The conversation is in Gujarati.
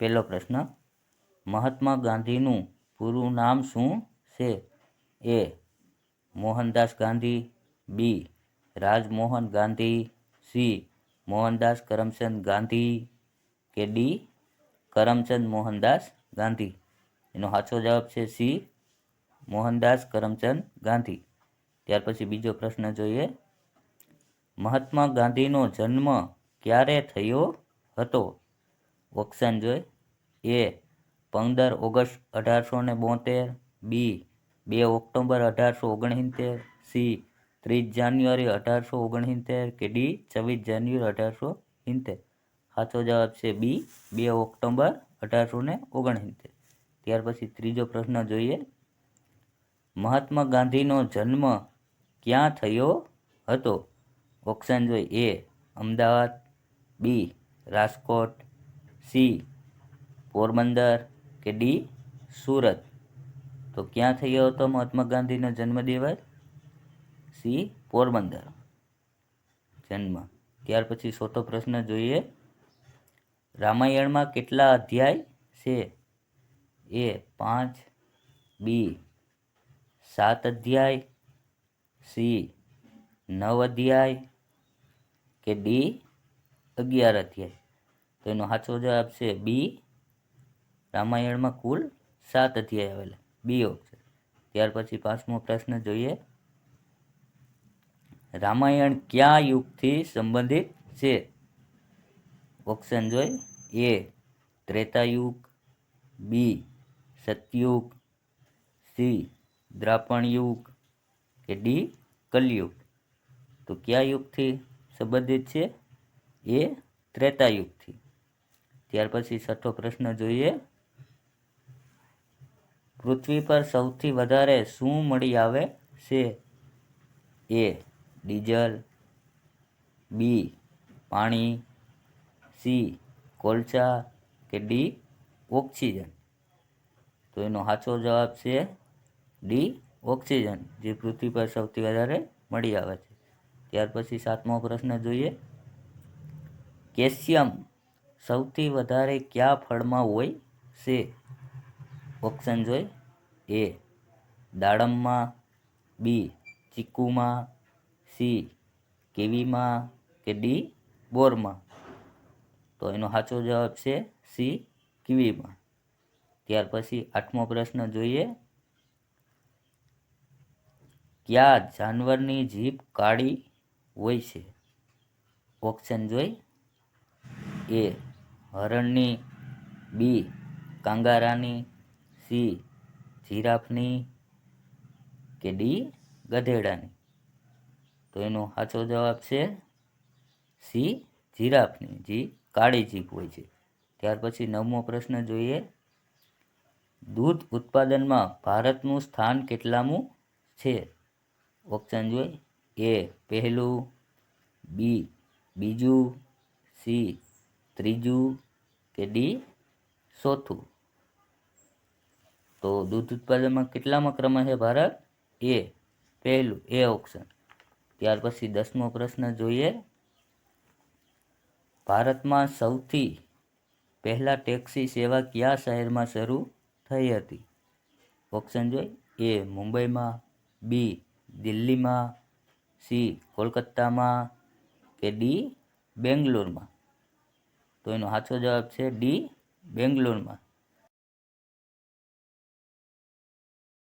પહેલો પ્રશ્ન, મહાત્મા ગાંધીનું પૂરું નામ શું છે? A, Mohandas Gandhi, B, Rajmohan Gandhi, C, Mohandas Karamchand Gandhi કે ડી, કરમચંદ મોહનદાસ ગાંધી? એનો સાચો જવાબ છે સી, મોહનદાસ કરમચંદ ગાંધી. ત્યાર પછી બીજો પ્રશ્ન જોઈએ. મહાત્મા ગાંધીનો જન્મ ક્યારે થયો હતો? ઓપ્શન જોઈ? એ પંદર ઓગસ્ટ અઢારસો ને બોતેર, બી બે ઓક્ટોબર અઢારસો ઓગણસિત્તેર, સી ત્રીસ જાન્યુઆરી અઢારસો ઓગણસિત્તેર કે ડી છવ્વીસ જાન્યુઆરી અઢારસો સિત્તેર? સાચો જવાબ છે બી, બે ઓક્ટોબર અઢારસો ને ઓગણસિત્તેર. ત્યાર પછી ત્રીજો પ્રશ્ન જોઈએ. મહાત્મા ગાંધીનો જન્મ ક્યાં થયો હતો? ઓપ્શન જોઈએ A Ahmedabad, B Rajkot C, Porbandar કે ડી, સુરત? તો ક્યાં થયો હતો મહાત્મા ગાંધીનો જન્મદિવસ સી, પોરબંદર. જન્મ. ત્યાર પછી ચોથો પ્રશ્ન જોઈએ. રામાયણમાં કેટલા અધ્યાય છે? એ પાંચ, બી, સાત અધ્યાય, સી, નવ અધ્યાય કે ડી, અગિયાર અધ્યાય? તો એનો સાચો જવાબ છે બી. રામાયણમાં કુલ સાત અધ્યાય આવેલા. બી ઓપ્શન ત્યાર પછી પાંચમો પ્રશ્ન જોઈએ. રામાયણ કયા યુગથી સંબંધિત છે? ઓપ્શન જોઈ. એ ત્રેતાયુગ. બી સતયુગ. સી દ્રાપણ યુગ કે ડી કલયુગ. તો કયા યુગથી સંબંધિત છે? એ ત્રેતાયુગથી. ત્યાર પછી છઠ્ઠો પ્રશ્ન જોઈએ. પૃથ્વી પર સૌથી વધારે શું મળી આવે છે? એ, ડીઝલ, બી, પાણી, સી, કોલસા કે ડી, ઓક્સિજન? તો એનો સાચો જવાબ છે ડી, ઓક્સિજન, જે પૃથ્વી પર સૌથી વધારે મળી આવે છે. ત્યાર પછી સાતમો પ્રશ્ન જોઈએ. કેલ્શિયમ સૌથી વધારે કયા ફળમાં હોય? છે ઓપ્શન જોઈ એ. દાડમમાં. બી. ચીકુમાં. સી. કેવીમાં કે ડી. બોરમાં? તો એનો સાચો જવાબ છે સી. કીવીમાં. ત્યાર પછી આઠમો પ્રશ્ન જોઈએ. કયા જાનવરની જીભ કાળી હોય છે? ઓપ્શન જોઈ એ. હરણની, બી, કાંગારાની, સી, જીરાફની કે ડી, ગધેડાની? તો એનો સાચો જવાબ છે સી, જીરાફની. જી, કાળી જીભ હોય છે. ત્યાર પછી નવમો પ્રશ્ન જોઈએ. દૂધ ઉત્પાદનમાં ભારતનું સ્થાન કેટલામું છે? ઓપ્શન જોઈ એ પહેલું, બી, બીજું, સી ત્રીજું કે ડી ચોથું? તો દૂધ ઉત્પાદનમાં કેટલામાં ક્રમે છે ભારત? એ, પહેલું, એ ઓપ્શન ત્યાર પછી દસમો પ્રશ્ન જોઈએ. ભારતમાં સૌથી પહેલાં ટેક્સી સેવા કયા શહેરમાં શરૂ થઈ હતી? ઓપ્શન જોઈ એ, મુંબઈમાં, બી, દિલ્હીમાં, સી, કોલકાતામાં કે ડી, બેંગ્લોરમાં? તો એનો સાચો જવાબ છે ડી બેંગ્લોરમાં.